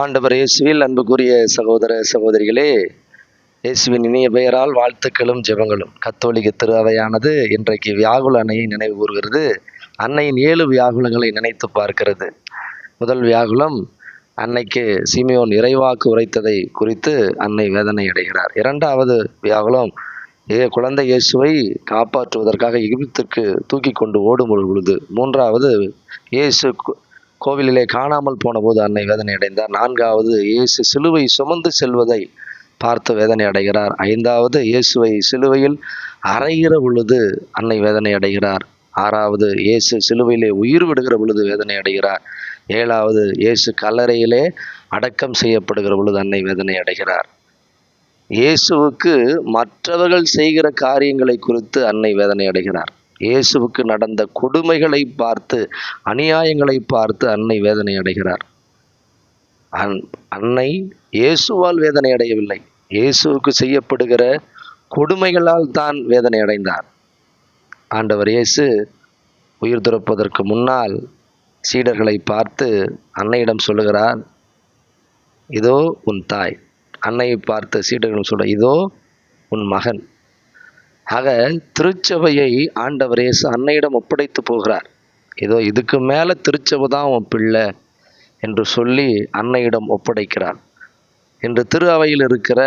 ஆண்டவர் இயேசுவில் அன்புக்குரிய சகோதர சகோதரிகளே இயேசுவின் இனிய பெயரால் வாழ்த்துக்களும் ஜெபங்களும். கத்தோலிக்க திருவையானது இன்றைக்கு வியாகுல அன்னையை நினைவு கூறுகிறது. அன்னையின் ஏழு வியாகுலங்களை நினைத்து பார்க்கிறது. முதல் வியாகுலம் அன்னைக்கு சிமியோன் இறைவாக்கு உரைத்ததை குறித்து அன்னை வேதனை அடைகிறார். இரண்டாவது வியாகுலம் ஏ குழந்தை இயேசுவை காப்பாற்றுவதற்காக எகிப்திற்கு தூக்கி கொண்டு ஓடும் ஒரு பொழுது மூன்றாவது இயேசு கோவிலிலே காணாமல் போன போது அன்னை வேதனை அடைந்தார். நான்காவது இயேசு சிலுவை சுமந்து செல்வதை பார்த்து வேதனை அடைகிறார். ஐந்தாவது இயேசுவை சிலுவையில் அறைகிற பொழுது அன்னை வேதனை அடைகிறார். ஆறாவது இயேசு சிலுவையிலே உயிர் விடுகிற பொழுது வேதனை அடைகிறார். ஏழாவது இயேசு கல்லறையிலே அடக்கம் செய்யப்படுகிற பொழுது அன்னை வேதனை அடைகிறார். இயேசுவுக்கு மற்றவர்கள் செய்கிற காரியங்களை குறித்து அன்னை வேதனை அடைகிறார். இயேசுவுக்கு நடந்த கொடுமைகளை பார்த்து அநியாயங்களை பார்த்து அன்னை வேதனை அடைகிறார். அன் அன்னை இயேசுவால் வேதனை அடையவில்லை. இயேசுவுக்கு செய்யப்படுகிற கொடுமைகளால் தான் வேதனை அடைந்தார். ஆண்டவர் இயேசு உயிர் துறப்பதற்கு முன்னால் சீடர்களை பார்த்து அன்னையிடம் சொல்லுகிறார் இதோ உன் தாய். அன்னையை பார்த்து சீடர்கள் சொல்ல இதோ உன் மகன். ஆக திருச்சபையை ஆண்டவர் இயேசு அன்னையிடம் ஒப்படைத்து போகிறார். இதோ இதுக்கு மேலே திருச்சபை தான் உன் பிள்ளை என்று சொல்லி அன்னையிடம் ஒப்படைக்கிறார். இன்று திரு அவையில் இருக்கிற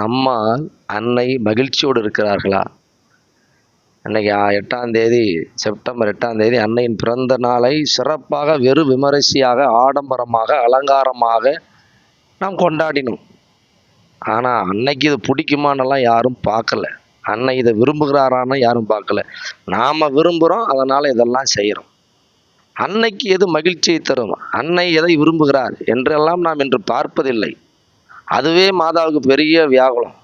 நம்மால் அன்னை மகிழ்ச்சியோடு இருக்கிறார்களா? அன்னைக்கு எட்டாம் தேதி செப்டம்பர் எட்டாம் தேதி அன்னையின் பிறந்த நாளை சிறப்பாக வெறு விமரிசையாக ஆடம்பரமாக அலங்காரமாக நாம் கொண்டாடினோம். ஆனால் அன்னைக்கு இது பிடிக்குமானெல்லாம் யாரும் பார்க்கல. அன்னை இதை விரும்புகிறாரான்னு யாரும் பார்க்கல. நாம் விரும்புகிறோம் அதனால் இதெல்லாம் செய்கிறோம் அன்னைக்கு எது மகிழ்ச்சியை தரும்? அன்னை எதை விரும்புகிறார்? என்றெல்லாம் நாம் இன்று பார்ப்பதில்லை. அதுவே மாதாவுக்கு பெரிய வியாகுலம்.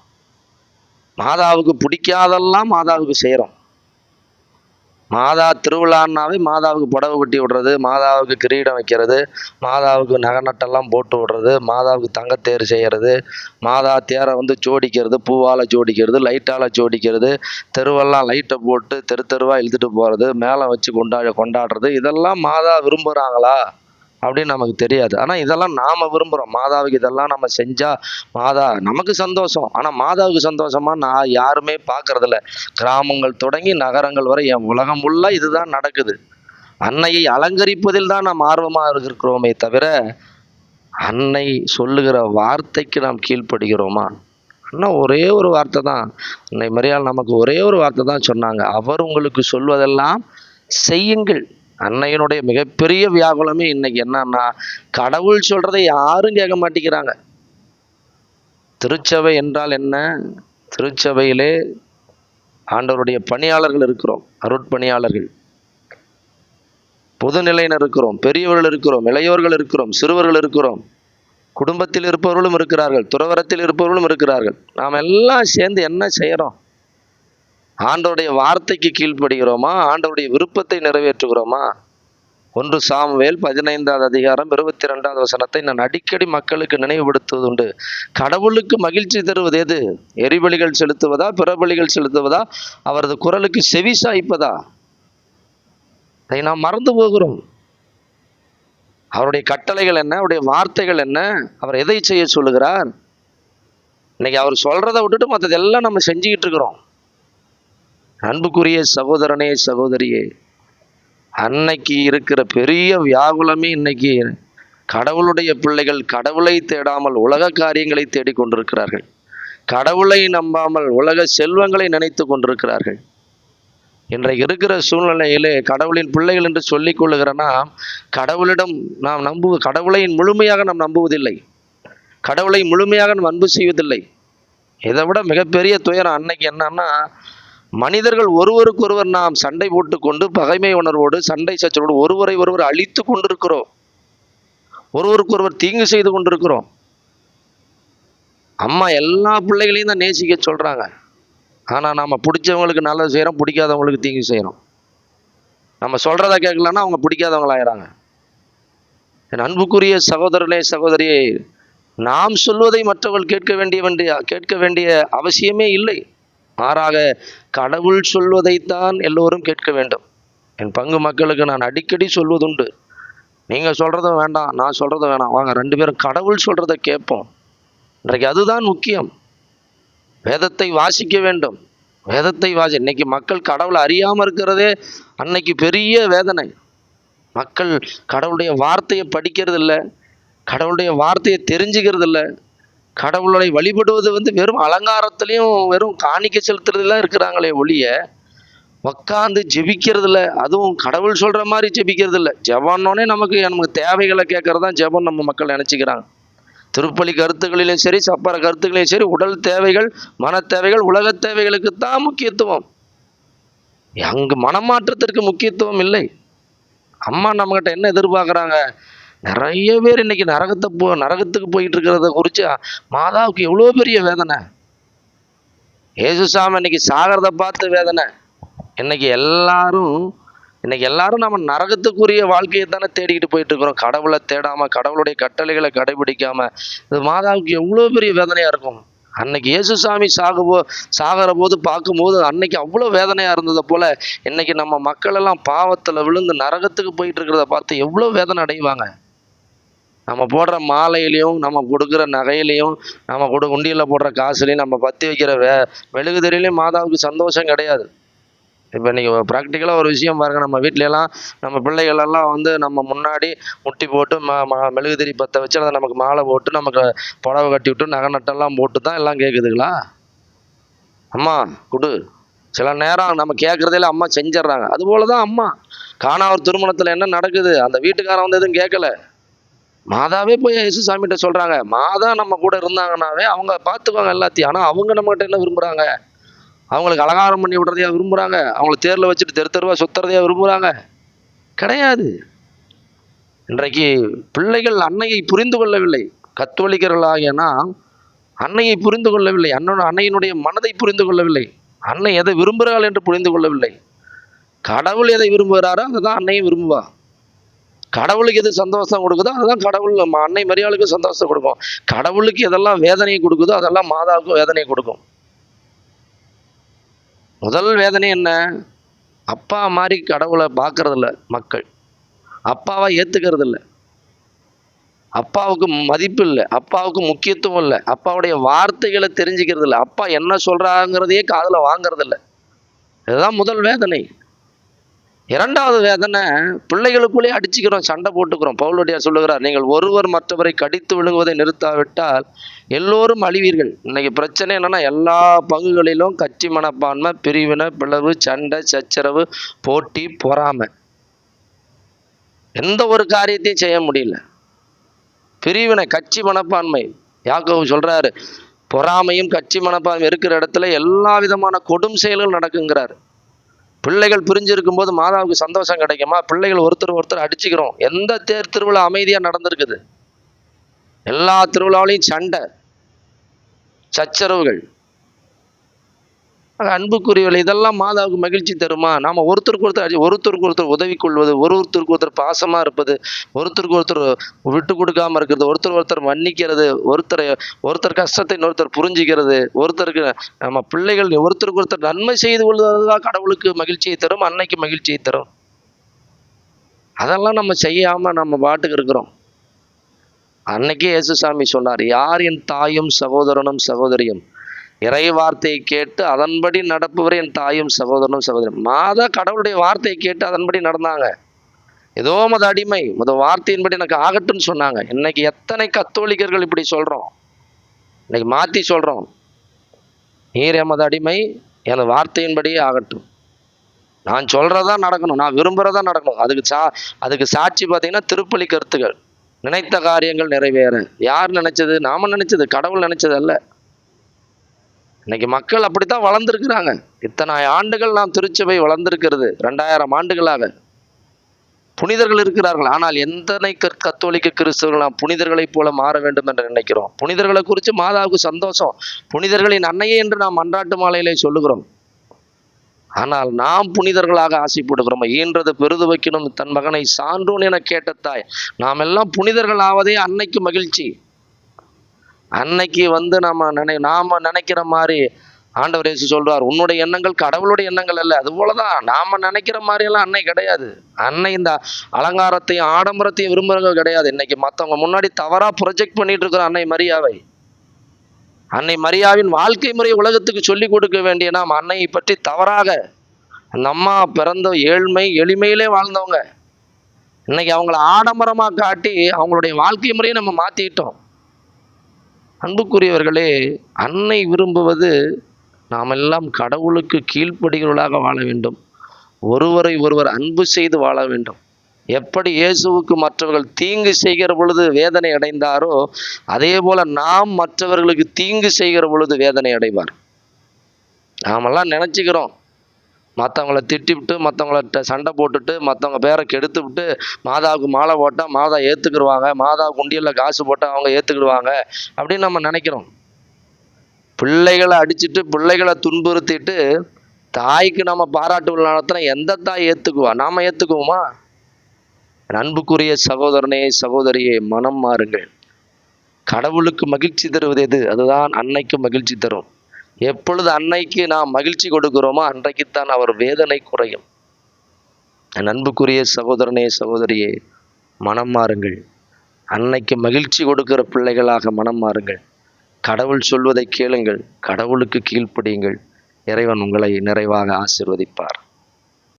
மாதாவுக்கு பிடிக்காதெல்லாம் மாதாவுக்கு செய்கிறோம் மாதா திருவிழான்னாவே மாதாவுக்கு புடவை கட்டி விடுறது மாதாவுக்கு கிரீடம் வைக்கிறது மாதாவுக்கு நகை நட்டெல்லாம் போட்டு விடுறது மாதாவுக்கு தங்கத்தேர் செய்கிறது மாதா தேரை வந்து ஜோடிக்கிறது பூவால் ஜோடிக்கிறது லைட்டால் ஜோடிக்கிறது தெருவெல்லாம் லைட்டை போட்டு தெரு தெருவாக இழுத்துட்டு போகிறது மேலே வச்சு கொண்டாட கொண்டாடுறது இதெல்லாம் மாதா விரும்புகிறாங்களா அப்படின்னு நமக்கு தெரியாது. ஆனால் இதெல்லாம் நாம் விரும்புகிறோம் மாதாவுக்கு இதெல்லாம் நம்ம செஞ்சால் மாதா நமக்கு சந்தோஷம். ஆனால் மாதாவுக்கு சந்தோஷமாக நான் யாருமே பார்க்கறதில்ல கிராமங்கள் தொடங்கி நகரங்கள் வரை என் உலகம் உள்ள இதுதான் நடக்குது. அன்னையை அலங்கரிப்பதில் தான் நாம் ஆர்வமாக இருக்கிறோமே தவிர அன்னை சொல்லுகிற வார்த்தைக்கு நாம் கீழ்ப்படுகிறோமா? அண்ணா ஒரே ஒரு வார்த்தை தான். அன்னை மரியாள் நமக்கு ஒரே ஒரு வார்த்தை தான் சொன்னாங்க. அவர் உங்களுக்கு சொல்வதெல்லாம் செய்யுங்கள். அன்னையினுடைய மிகப்பெரிய வியாகுலமே இன்னைக்கு என்னன்னா கடவுள் சொல்றதை யாரும் கேட்க மாட்டேங்கிறாங்க. திருச்சபை என்றால் என்ன? திருச்சபையிலே ஆண்டவருடைய பணியாளர்கள் இருக்கிறோம் அருட்பணியாளர்கள். பொதுநிலையினர் இருக்கிறோம் பெரியவர்கள் இருக்கிறோம் இளையோர்கள் இருக்கிறோம் சிறுவர்கள் இருக்கிறோம். குடும்பத்தில் இருப்பவர்களும் இருக்கிறார்கள் துறவரத்தில் இருப்பவர்களும் இருக்கிறார்கள். நாம் எல்லாம் சேர்ந்து என்ன செய்கிறோம் ஆண்டவருடைய வார்த்தைக்கு கீழ்ப்படுகிறோமா? ஆண்டவருடைய விருப்பத்தை நிறைவேற்றுகிறோமா? ஒன்று சாமுவேல் பதினைந்தாவது அதிகாரம் இருபத்தி ரெண்டாவது வசனத்தை நான் அடிக்கடி மக்களுக்கு நினைவுபடுத்துவது உண்டு கடவுளுக்கு மகிழ்ச்சி தருவது எது? எரிபலிகள் செலுத்துவதா? பிறபலிகள் செலுத்துவதா? அவரது குரலுக்கு செவி சாய்ப்பதா? அதை நாம் மறந்து போகிறோம். அவருடைய கட்டளைகள் என்ன? அவருடைய வார்த்தைகள் என்ன? அவர் எதை செய்ய சொல்லுகிறார்? இன்னைக்கு அவர் சொல்றதை விட்டுட்டு மற்றதெல்லாம் நம்ம செஞ்சுக்கிட்டு இருக்கிறோம். அன்புக்குரிய சகோதரனே சகோதரியே அன்னைக்கு இருக்கிற பெரிய வியாகுலமே இன்னைக்கு கடவுளுடைய பிள்ளைகள் கடவுளை தேடாமல் உலக காரியங்களை தேடிக்கொண்டிருக்கிறார்கள் கடவுளை நம்பாமல் உலக செல்வங்களை நினைத்து கொண்டிருக்கிறார்கள். இன்றைக்கு இருக்கிற சூழ்நிலையிலே கடவுளின் பிள்ளைகள் என்று சொல்லிக் கொள்ளுகிற கடவுளிடம் நாம் நம்பு கடவுளை முழுமையாக நாம் நம்புவதில்லை. கடவுளை முழுமையாக நாம் அன்பு செய்வதில்லை. இதை விட மிகப்பெரிய துயரம் அன்னைக்கு என்னன்னா மனிதர்கள் ஒருவருக்கொருவர் நாம் சண்டை போட்டுக்கொண்டு பகைமை உணர்வோடு சண்டை சச்சரவோடு ஒருவரை ஒருவர் அழித்து கொண்டிருக்கிறோம். ஒருவருக்கொருவர் தீங்கு செய்து கொண்டிருக்கிறோம். அம்மா எல்லா பிள்ளைகளையும் தான் நேசிக்க சொல்கிறாங்க ஆனால் நம்ம பிடிச்சவங்களுக்கு நல்லது செய்கிறோம் பிடிக்காதவங்களுக்கு தீங்கு செய்கிறோம் நம்ம சொல்கிறத கேட்கலன்னா அவங்க பிடிக்காதவங்களாகிறாங்க என் அன்புக்குரிய சகோதரனே சகோதரியே நாம் சொல்வதை மற்றவர்கள் கேட்க வேண்டிய வேண்டிய கேட்க வேண்டிய அவசியமே இல்லை. மாறாக கடவுள் சொல்வதைத்தான் எல்லோரும் கேட்க வேண்டும். என் பங்கு மக்களுக்கு நான் அடிக்கடி சொல்வதுண்டு. நீங்கள் சொல்கிறதும் வேண்டாம் நான் சொல்கிறதும் வேணாம். வாங்க ரெண்டு பேரும் கடவுள் சொல்கிறத கேட்போம். இன்றைக்கு அதுதான் முக்கியம். வேதத்தை வாசிக்க வேண்டும். வேதத்தை வாசி இன்னைக்கு மக்கள் கடவுளை அறியாமல் இருக்கிறதே அன்னைக்கு பெரிய வேதனை. மக்கள் கடவுளுடைய வார்த்தையை படிக்கிறது இல்லை கடவுளுடைய வார்த்தையை தெரிஞ்சுக்கிறது இல்லை கடவுளை வழிபடுவது வந்து வெறும் அலங்காரத்துலேயும் வெறும் காணிக்க செலுத்துறதுலாம் இருக்கிறாங்களே ஒழிய உக்காந்து ஜெபிக்கிறது இல்லை அதுவும் கடவுள் சொல்கிற மாதிரி ஜெபிக்கிறது இல்லை ஜபன்னோடனே நமக்கு நமக்கு தேவைகளை கேட்கறது தான் ஜெபம் நம்ம மக்கள் நினச்சிக்கிறாங்க. திருப்பலி கருத்துக்களிலும் சரி சப்பர கருத்துக்களிலும் சரி உடல் தேவைகள் மன தேவைகள் உலக தேவைகளுக்கு தான் முக்கியத்துவம். அங்கு மனமாற்றத்திற்கு முக்கியத்துவம் இல்லை. அம்மா நம்மகிட்ட என்ன எதிர்பார்க்குறாங்க? நிறைய பேர் இன்னைக்கு நரகத்தை போ நரகத்துக்கு போயிட்டு இருக்கிறத குறித்து மாதாவுக்கு எவ்வளோ பெரிய வேதனை. ஏசுசாமி இன்னைக்கு சாகிறத பார்த்து வேதனை. இன்னைக்கு எல்லாரும் இன்னைக்கு எல்லாரும் நம்ம நரகத்துக்குரிய வாழ்க்கையை தானே தேடிக்கிட்டு போயிட்டு இருக்கிறோம். கடவுளை தேடாம கடவுளுடைய கட்டளைகளை கடைபிடிக்காம இது மாதாவுக்கு எவ்வளோ பெரிய வேதனையா இருக்கும். அன்னைக்கு இயேசுசாமி சாகுபோ சாகிற போது பார்க்கும்போது அன்னைக்கு அவ்வளோ வேதனையாக இருந்ததை போல இன்னைக்கு நம்ம மக்கள் எல்லாம் பாவத்தில் விழுந்து நரகத்துக்கு போயிட்டு இருக்கிறத பார்த்து எவ்வளோ வேதனை அடைவாங்க. நம்ம போடுற மாலையிலையும் நம்ம கொடுக்குற நகையிலையும் நம்ம கொடு உண்டியில் போடுற காசுலையும் நம்ம பற்றி வைக்கிற வே மெழுகுதிரிலையும் மாதாவுக்கு சந்தோஷம் கிடையாது. இப்போ நீங்கள் ப்ராக்டிக்கலாக ஒரு விஷயம் பாருங்க. நம்ம வீட்ல நம்ம பிள்ளைகளெல்லாம் வந்து நம்ம முன்னாடி முட்டி போட்டு ம ம- மெழுகுதிரி பற்ற வச்சு அதை நமக்கு மாலை போட்டு நமக்கு புடவை கட்டி விட்டு நகை நட்டெல்லாம் போட்டு தான் எல்லாம் கேட்குதுங்களா? அம்மா கொடு. சில நேரம் நம்ம கேட்குறதில அம்மா செஞ்சிடுறாங்க. அதுபோல தான் அம்மா. காணா ஒரு திருமணத்தில் என்ன நடக்குது? அந்த வீட்டுக்காரன் வந்து எதுவும் கேட்கல. மாதாவே போய் இயேசு சாமிகிட்ட சொல்கிறாங்க மாதா நம்ம கூட இருந்தாங்கன்னாவே அவங்க பார்த்துக்குவாங்க எல்லாத்தையும். ஆனால் அவங்க நம்மகிட்ட என்ன விரும்புகிறாங்க அவங்களுக்கு அலங்காரம் பண்ணி விடுறதையா விரும்புகிறாங்க அவங்கள தேரில் வச்சுட்டு தெரு தெருவாக சுத்துறதையா விரும்புகிறாங்க கிடையாது. இன்றைக்கு பிள்ளைகள் அன்னையை புரிந்து கொள்ளவில்லை. கத்தோலிக்கர்களாகிய நாம் அன்னையை புரிந்து கொள்ளவில்லை. அன்னோட அன்னையினுடைய மனதை புரிந்து கொள்ளவில்லை. அன்னை எதை விரும்புகிறாள் என்று புரிந்து கொள்ளவில்லை. கடவுள் எதை விரும்புகிறாரோ அதை தான் அன்னையும் விரும்புவா. கடவுளுக்கு எது சந்தோஷம் கொடுக்குதோ அதுதான் கடவுள். நம்ம அன்னை மரியாளுக்கு சந்தோஷம் கொடுக்கும். கடவுளுக்கு எதெல்லாம் வேதனையை கொடுக்குதோ அதெல்லாம் மாதாவுக்கும் வேதனையை கொடுக்கும். முதல் வேதனை என்ன? அப்பா மாதிரி கடவுளை பார்க்கறதில்ல மக்கள். அப்பாவை ஏற்றுக்கிறது இல்லை அப்பாவுக்கு மதிப்பு இல்லை. அப்பாவுக்கு முக்கியத்துவம் இல்லை. அப்பாவுடைய வார்த்தைகளை தெரிஞ்சுக்கிறது இல்லை அப்பா என்ன சொல்கிறாங்கிறதையே காதில் வாங்கறதில்ல. இதுதான் முதல் வேதனை. இரண்டாவது வேதனை பிள்ளைகளுக்குள்ளே அடிச்சுக்கிறோம் சண்டை போட்டுக்கிறோம். பவுலுடையார் சொல்லுகிறார் நீங்கள் ஒருவர் மற்றவரை கடித்து விழுங்குவதை நிறுத்தாவிட்டால் எல்லோரும் அழிவீர்கள். இன்னைக்கு பிரச்சனை என்னன்னா எல்லா பங்குகளிலும் கட்சி மனப்பான்மை பிரிவினை பிளவு சண்டை சச்சரவு போட்டி பொறாமை. எந்த ஒரு காரியத்தையும் செய்ய முடியல. பிரிவினை கட்சி மனப்பான்மை. யாக்கோவு சொல்றாரு பொறாமையும் கட்சி மனப்பான்மை இருக்கிற இடத்துல எல்லா விதமான கொடும் செயல்கள் நடக்குங்கிறார். பிள்ளைகள் பிரிஞ்சிருக்கும் போது மாதாவுக்கு சந்தோஷம் கிடைக்குமா? பிள்ளைகள் ஒருத்தர் ஒருத்தர் அடிச்சுக்கிறோம். எந்த தேர் திருவிழா அமைதியாக நடந்திருக்குது? எல்லா திருவிழாவிலையும் சண்டை சச்சரவுகள். ஆக அன்புக்குரியவர்கள் இதெல்லாம் மாதாவுக்கு மகிழ்ச்சி தருமா? நாம ஒருத்தருக்கு ஒருத்தர் ஒருத்தருக்கு ஒருத்தர் உதவி கொள்வது ஒரு ஒருத்தருக்கு ஒருத்தர் பாசமாக இருப்பது ஒருத்தருக்கு ஒருத்தர் விட்டு கொடுக்காமல் இருக்கிறது ஒருத்தர் ஒருத்தர் மன்னிக்கிறது ஒருத்தரை ஒருத்தர் கஷ்டத்தை இன்னொருத்தர் புரிஞ்சுக்கிறது ஒருத்தருக்கு நம்ம பிள்ளைகள் ஒருத்தருக்கு ஒருத்தர் நன்மை செய்து கொள்வதுதான் கடவுளுக்கு மகிழ்ச்சியை தரும் அன்னைக்கு மகிழ்ச்சியை தரும். அதெல்லாம் நம்ம செய்யாமல் நம்ம பாட்டுக்கு இருக்கிறோம். அன்னைக்கே இயேசுசாமி சொன்னார் யார் என் தாயும் சகோதரனும் சகோதரியும் இறை வார்த்தையை கேட்டு அதன்படி நடப்பவர் என் தாயும் சகோதரனும் சகோதரன் மாதா கடவுளுடைய வார்த்தையை கேட்டு அதன்படி நடந்தாங்க. ஏதோ மத அடிமை மத வார்த்தையின்படி எனக்கு ஆகட்டும்னு சொன்னாங்க. இன்னைக்கு எத்தனை கத்தோலிக்கர்கள் இப்படி சொல்கிறோம் இன்னைக்கு மாற்றி சொல்கிறோம் நீர் எமது அடிமை எனது வார்த்தையின்படியே ஆகட்டும். நான் சொல்கிறதா நடக்கணும். நான் விரும்புகிறதா நடக்கணும். அதுக்கு சா அதுக்கு சாட்சி பார்த்தீங்கன்னா திருப்பலி கருத்துக்கள் நினைத்த காரியங்கள் நிறைவேற. யார் நினைச்சது? நாம நினைச்சது. கடவுள் நினைச்சது அல்ல. இன்னைக்கு மக்கள் அப்படித்தான் வளர்ந்துருக்கிறாங்க. இத்தனை ஆண்டுகள் நாம் திருச்சபை வளர்ந்திருக்கிறது. ரெண்டாயிரம் ஆண்டுகளாக. புனிதர்கள் இருக்கிறார்கள். ஆனால் எந்தனை கத்தோலிக்க கிறிஸ்தவர்கள் நாம் புனிதர்களைப் போல மாற வேண்டும் என்று நினைக்கிறோம்? புனிதர்களை குறித்து மாதாவுக்கு சந்தோஷம். புனிதர்களின் அன்னையே என்று நாம் மன்றாட்டு மாலையிலே சொல்லுகிறோம். ஆனால் நாம் புனிதர்களாக ஆசைப்படுகிறோம். ஈன்றது பெருது வைக்கணும். தன் மகனை சான்றோன் என கேட்ட தாய். நாம் எல்லாம் புனிதர்கள் ஆவதே அன்னைக்கு மகிழ்ச்சி. அன்னைக்கு வந்து நம்ம நினை நாம நினைக்கிற மாதிரி ஆண்டவர் இயேசு சொல்றார். உன்னுடைய எண்ணங்கள் கடவுளுடைய எண்ணங்கள் அல்ல. அது போலதான் நாம நினைக்கிற மாதிரியெல்லாம் அன்னை கிடையாது. அன்னை இந்த அலங்காரத்தையும் ஆடம்பரத்தையும் விரும்புறவங்க கிடையாது. இன்னைக்கு மற்றவங்க முன்னாடி தவறா ப்ரொஜெக்ட் பண்ணிட்டு இருக்கிற அன்னை மரியாவை. அன்னை மரியாவின் வாழ்க்கை முறை உலகத்துக்கு சொல்லிக் கொடுக்க வேண்டிய நாம் அன்னையை பற்றி தவறாக அந்த அம்மா பிறந்த ஏழ்மை எளிமையிலே வாழ்ந்தவங்க. இன்னைக்கு அவங்கள ஆடம்பரமாக காட்டி அவங்களுடைய வாழ்க்கை முறையை நம்ம மாற்றிட்டோம் அன்புக்குரியவர்களே அன்னை விரும்புவது நாமெல்லாம் கடவுளுக்கு கீழ்ப்படிகளாக வாழ வேண்டும். ஒருவரை ஒருவர் அன்பு செய்து வாழ வேண்டும். எப்படி இயேசுவுக்கு மற்றவர்கள் தீங்கு செய்கிற பொழுது வேதனை அடைந்தாரோ அதே போல நாம் மற்றவர்களுக்கு தீங்கு செய்கிற பொழுது வேதனை அடைவார். நாமெல்லாம் நினச்சிக்கிறோம் மற்றவங்கள திட்டிவிட்டு மற்றவங்கள சண்டை போட்டுட்டு மற்றவங்க பேரை கெடுத்து விட்டு மாதாவுக்கு மாலை போட்டால் மாதா ஏற்றுக்கிடுவாங்க மாதா குண்டியில் காசு போட்டால் அவங்க ஏற்றுக்கிடுவாங்க அப்படின்னு நம்ம நினைக்கிறோம். பிள்ளைகளை அடிச்சிட்டு பிள்ளைகளை துன்புறுத்திட்டு தாய்க்கு நம்ம பாராட்டு விழா நடத்தினா எந்த தாய் ஏற்றுக்குவா நாம் ஏற்றுக்குவோமா அன்புக்குரிய சகோதரனே சகோதரியே மனம் மாறுங்கள். கடவுளுக்கு மகிழ்ச்சி தருவது எது? அதுதான் அன்னைக்கு மகிழ்ச்சி தரும். எப்பொழுது அன்னைக்கு நாம் மகிழ்ச்சி கொடுக்கிறோமோ அன்றைக்குத்தான் அவர் வேதனை குறையும். நண்புக்குரிய அன்புக்குரிய சகோதரனே சகோதரியே மனம் மாறுங்கள். அன்னைக்கு மகிழ்ச்சி கொடுக்கிற பிள்ளைகளாக மனம் மாறுங்கள். கடவுள் சொல்வதை கேளுங்கள். கடவுளுக்கு கீழ்ப்படியுங்கள். இறைவன் உங்களை நிறைவாக ஆசிர்வதிப்பார்.